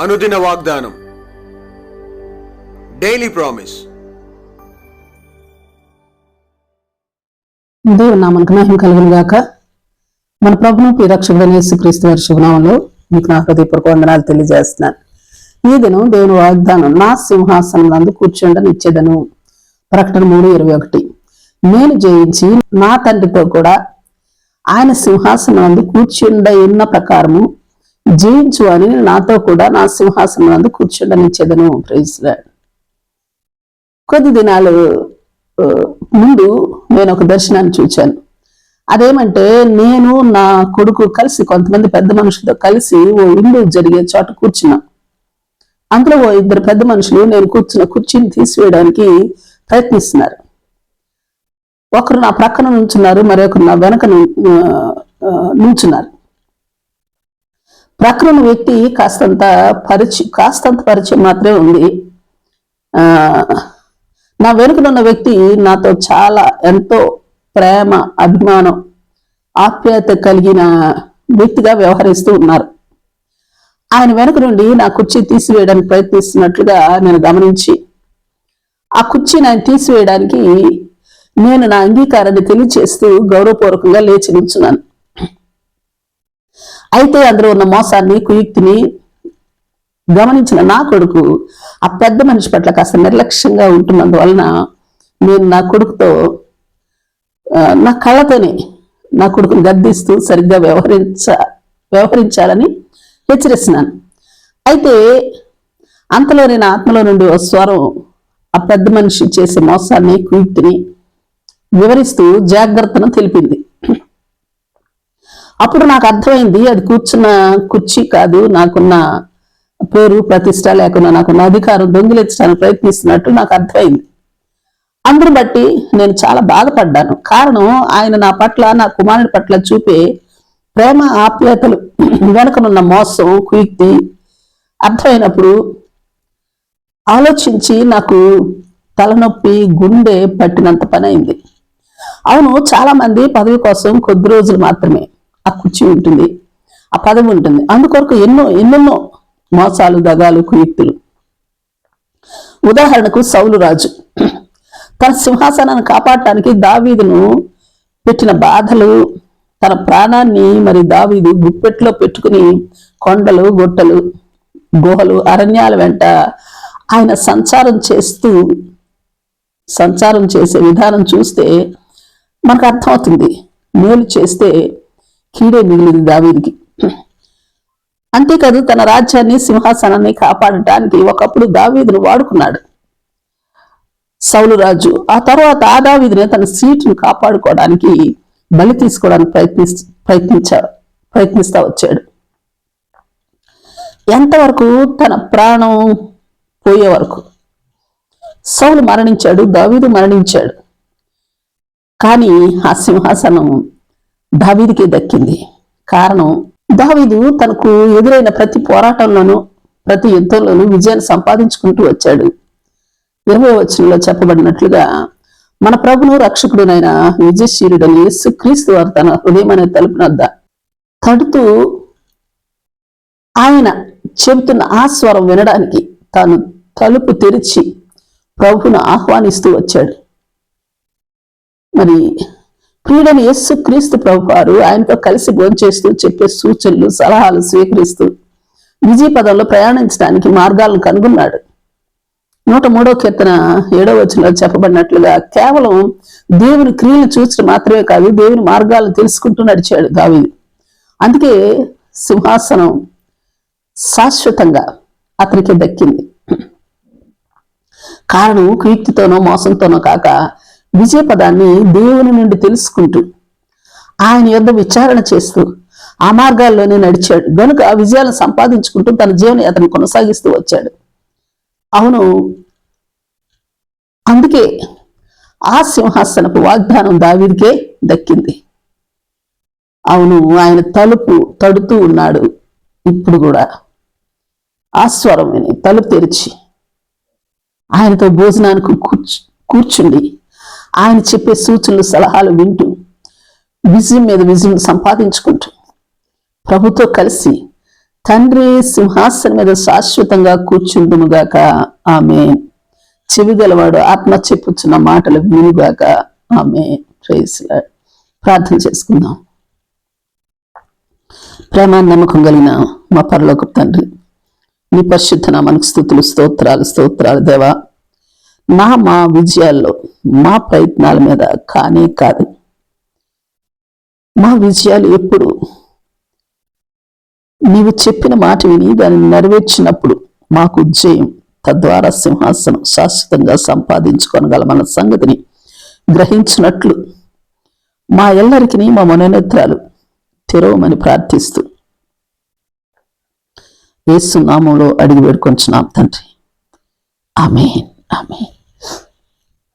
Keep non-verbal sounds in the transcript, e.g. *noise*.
అనుదిన వాగ్దానం. Daily promise దేవుని నామానికి మహిమ కలుగును గాక. మన ప్రభును ప్రియరక్షకుడైన యేసుక్రీస్తు వారి శుభనామంలో మీకు నా హృదయపూర్వక వందనాలు తెలియజేస్తున్నాను. ఈ దినం దేవుని వాగ్దానం నా సింహాసనం నందు కూర్చుండని ఇచ్చేదను ప్రకటన మూడు ఇరవై ఒకటి. నేను జయించి నా తండ్రితో కూడా ఆయన సింహాసనం నందు కూర్చుండ ఉన్న ప్రకారము జయించు అని నాతో కూడా నా సింహాసనం నందు కూర్చుండని ఇచ్చేదను కొద్ది దినాలు ముందు నేను ఒక దర్శనాన్ని చూచాను. అదేమంటే నేను నా కొడుకు కలిసి కొంతమంది పెద్ద మనుషులతో కలిసి ఓ ఇల్లు జరిగే చోట కూర్చున్నాం. అందులో ఓ ఇద్దరు పెద్ద మనుషులు నేను కూర్చున్న కుర్చీని తీసివేయడానికి ప్రయత్నిస్తున్నారు. ఒకరు నా ప్రక్కన నుంచున్నారు మరొకరు నా వెనక నుంచున్నారు. ప్రక్కన వ్యక్తి కాస్తంత పరిచయం కాస్తంత పరిచయం మాత్రమే ఉంది. నా వెనుకనున్న వ్యక్తి నాతో చాలా ఎంతో ప్రేమ అభిమానం ఆప్యాయత కలిగిన వ్యక్తిగా వ్యవహరిస్తూ ఉన్నారు. ఆయన వెనుక నుండి నా కుర్చీ తీసివేయడానికి ప్రయత్నిస్తున్నట్లుగా నేను గమనించి ఆ కుర్చీని ఆయన తీసివేయడానికి నేను నా అంగీకారాన్ని తెలియచేస్తూ గౌరవపూర్వకంగా లేచి నిల్చున్నాను. అయితే అందులో ఉన్న మోసాన్ని కుయుక్తిని గమనించిన నా కొడుకు ఆ పెద్ద మనిషి పట్ల కాస్త నిర్లక్ష్యంగా ఉంటున్నందువలన నేను నా కొడుకుతో నా కళ్ళతోనే నా కొడుకుని గద్దిస్తూ సరిగ్గా వ్యవహరించ వ్యవహరించాలని హెచ్చరిస్తున్నాను. అయితే అంతలో నేను ఆత్మలో నుండి ఓ స్వరం ఆ పెద్ద మనిషి చేసే మోసాన్ని కుయుక్తిని వివరిస్తూ జాగ్రత్తను తెలిపింది. అప్పుడు నాకు అర్థమైంది అది కూర్చున్న కుర్చీ కాదు నాకున్న పేరు ప్రతిష్ట లేకుండా నాకున్న అధికారం దొంగిలించడానికి ప్రయత్నిస్తున్నట్టు నాకు అర్థమైంది. అందరు బట్టి నేను చాలా బాధపడ్డాను. కారణం ఆయన నా పట్ల నా కుమారుడి పట్ల చూపే ప్రేమ ఆప్యాయతలు *clears throat* వెనకనున్న మోసం కుయుక్తి అర్థమైనప్పుడు ఆలోచించి నాకు తలనొప్పి గుండె పట్టినంత పని అయింది అవును చాలామంది పదవి కోసం కొద్ది రోజులు మాత్రమే. ఆ కుర్చీ ఉంటుంది ఆ పదవి ఉంటుంది. అందుకొరకు ఎన్నో ఎన్నెన్నో మోసాలు దగాలు కుయుక్తులు. ఉదాహరణకు సౌలు రాజు. తన సింహాసనాన్ని కాపాడటానికి దావీదును పెట్టిన బాధలు తన ప్రాణాన్ని మరి దావీదు గుప్పెట్లో పెట్టుకుని కొండలు గుట్టలు గుహలు అరణ్యాల వెంట ఆయన సంచారం చేస్తూ సంచారం చేసే విధానం చూస్తే మనకు అర్థమవుతుంది. మేలు చేస్తే కీడే మిగిలింది దావీదికి. అంతేకాదు తన రాజ్యాన్ని సింహాసనాన్ని కాపాడటానికి ఒకప్పుడు దావీదును వాడుకున్నాడు. సౌలు రాజు ఆ తర్వాత ఆ దావీదునే తన సీటును కాపాడుకోవడానికి బలి తీసుకోవడానికి ప్రయత్ని ప్రయత్నించా ప్రయత్నిస్తా వచ్చాడు. ఎంతవరకు తన ప్రాణం పోయే వరకు సౌలు మరణించాడు దావీదు మరణించాడు. కానీ ఆ సింహాసనం దావీదికే దక్కింది. కారణం దావీదు తనకు ఎదురైన ప్రతి పోరాటంలోనూ ప్రతి యుద్ధంలోనూ విజయాన్ని సంపాదించుకుంటూ వచ్చాడు. ఇరవై వచనంలో చెప్పబడినట్లుగా మన ప్రభును రక్షకుడునైన విజయశీరుడని యేసు క్రీస్తు వారు తన హృదయం తలుపునద్ద తడుతూ ఆయన చెబుతున్న ఆ స్వరం వినడానికి తాను తలుపు తెరిచి ప్రభును ఆహ్వానిస్తూ వచ్చాడు. మరి ప్రియుడని యేసు క్రీస్తు ప్రభువారు ఆయనతో కలిసి భోంచేస్తూ చెప్పే సూచనలు సలహాలు స్వీకరిస్తూ విజయ పదంలో ప్రయాణించడానికి మార్గాలను కనుగొన్నాడు. నూట మూడో కీర్తన ఏడో వచనంలో చెప్పబడినట్లుగా కేవలం దేవుని క్రియలు చూచడం మాత్రమే కాదు దేవుని మార్గాలను తెలుసుకుంటూ నడిచాడు దావి అందుకే సింహాసనం శాశ్వతంగా అతనికి దక్కింది. కారణం కీర్తితోనో మోసంతోనో కాక విజయ పదాన్ని దేవుని నుండి తెలుసుకుంటూ ఆయన యొద్ విచారణ చేస్తూ ఆ మార్గాల్లోనే నడిచాడు. గనుక విజయాలను సంపాదించుకుంటూ తన జీవన కొనసాగిస్తూ వచ్చాడు. అవును అందుకే ఆ సింహాసనపు వాగ్దానం దావీదికే దక్కింది. అవును ఆయన తలుపు తడుతూ ఉన్నాడు. ఇప్పుడు కూడా ఆ తలుపు తెరిచి ఆయనతో భోజనానికి కూర్చు కూర్చుండి. ఆయన చెప్పే సూచనలు సలహాలు వింటూ విజయం మీద విజయం సంపాదించుకుంటూ ప్రభుతో కలిసి తండ్రి సింహాసనం మీద శాశ్వతంగా కూర్చుండుముగాక. ఆమె చెవిగలవాడు ఆత్మ చెప్పుచున్న మాటలు వినుగాక. ఆమె ప్రార్థన చేసుకుందాం. ప్రేమ నమ్మకం కలిగిన మా పరలోక తండ్రి నీ పరిశుద్ధ నామానికి స్థుతులు స్తోత్రాలు స్తోత్రాలు దేవా. నా మా విజయాల్లో మా ప్రయత్నాల మీద కానే కాదు. మా విజయాలు ఎప్పుడు నీవు చెప్పిన మాట విని దానిని నెరవేర్చినప్పుడు మాకు జయం తద్వారా సింహాసనం శాశ్వతంగా సంపాదించుకోనగలమన్న సంగతిని గ్రహించినట్లు మా ఎల్లరికి మా మనోనేత్రాలు తెరవమని ప్రార్థిస్తూ ఏసునామంలో అడిగి వేడుకొంచున్నాం తండ్రి. ఆమె ఆమె